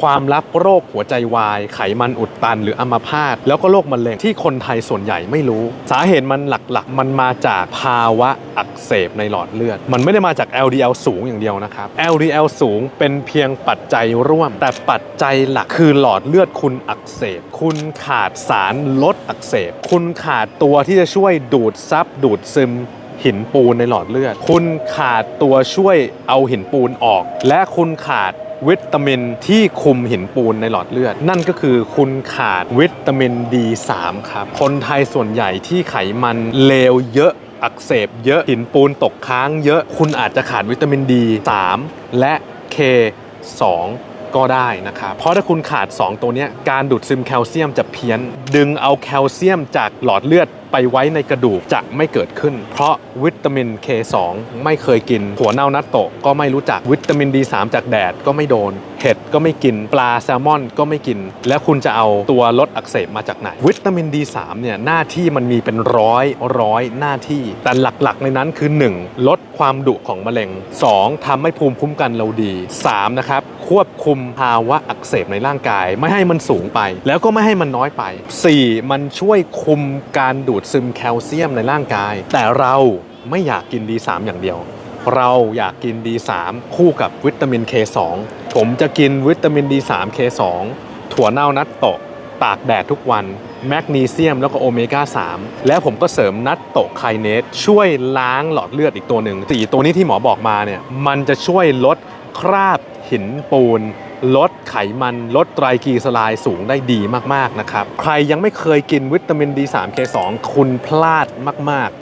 ความลับโรคหัวใจวาย ไขมันอุดตัน หรืออัมพาตแล้วก็โรคมะเร็งที่คนไทยส่วนใหญ่ไม่รู้ สาเหตุมันหลักๆ มันมาจากภาวะอักเสบในหลอดเลือด มันไม่ได้มาจาก LDL สูงอย่างเดียวนะครับ LDL สูงเป็นเพียงปัจจัยร่วม แต่ปัจจัยหลักคือหลอดเลือดคุณอักเสบ คุณขาดสารลดอักเสบ คุณขาดตัวที่จะช่วยดูดซับดูดซึมหินปูนในหลอดเลือด คุณขาดตัวช่วยเอาหินปูนออก และคุณขาด วิตามินที่คุมหินปูนในหลอดเลือด นั่นก็คือคุณขาดวิตามิน D3 ครับ คนไทยส่วนใหญ่ที่ไขมันเลวเยอะอักเสบเยอะหินปูนตกค้างเยอะ คุณอาจจะขาดวิตามิน D3 และ K2 ก็ได้นะครับ เพราะถ้าคุณขาด 2 ตัวนี้การดูดซึมแคลเซียมจะเพี้ยน ดึงเอาแคลเซียมจากหลอดเลือดไปไว้ในกระดูกจะไม่เกิดขึ้น เพราะวิตามิน K2 ไม่เคยกินหัวเน่านัตโตะก็ไม่รู้จักวิตามิน D3 จากแดดก็ไม่โดน เห็ดก็ไม่กิน ปลาแซลมอนก็ไม่กิน แล้วคุณจะเอาตัวลดอักเสบมาจากไหน วิตามิน D3 เนี่ยหน้าที่มันมีเป็นร้อยร้อยหน้าที่ แต่หลักๆ ในนั้นคือ 1. ลดความดุของมะเร็ง 2. ทำให้ภูมิคุ้มกันเราดี 3. นะครับควบคุมภาวะอักเสบในร่างกาย ไม่ให้มันสูงไป แล้วก็ไม่ให้มันน้อยไป 4. มันช่วยคุมการดูดซึมแคลเซียมในร่างกาย แต่เราไม่อยากกิน D3 อย่างเดียว เราอยากกิน D3 คู่กับวิตามิน K2 ผมจะกินวิตามิน D3 K2 ถั่วเน่านัตโตะตากแดดทุกวัน แมกนีเซียมแล้วก็โอเมก้า 3 แล้วผมก็เสริมนัตโตะไคเนสช่วยล้างหลอดเลือดอีกตัวหนึ่งสี่ตัวนี้ที่หมอบอกมาเนี่ย มันจะช่วยลดคราบหินปูน ลดไขมันลดไตรกลีเซอไรด์สูงได้ดีมากๆนะครับ ใครยังไม่เคยกินวิตามิน D3 K2 คุณพลาดมากๆ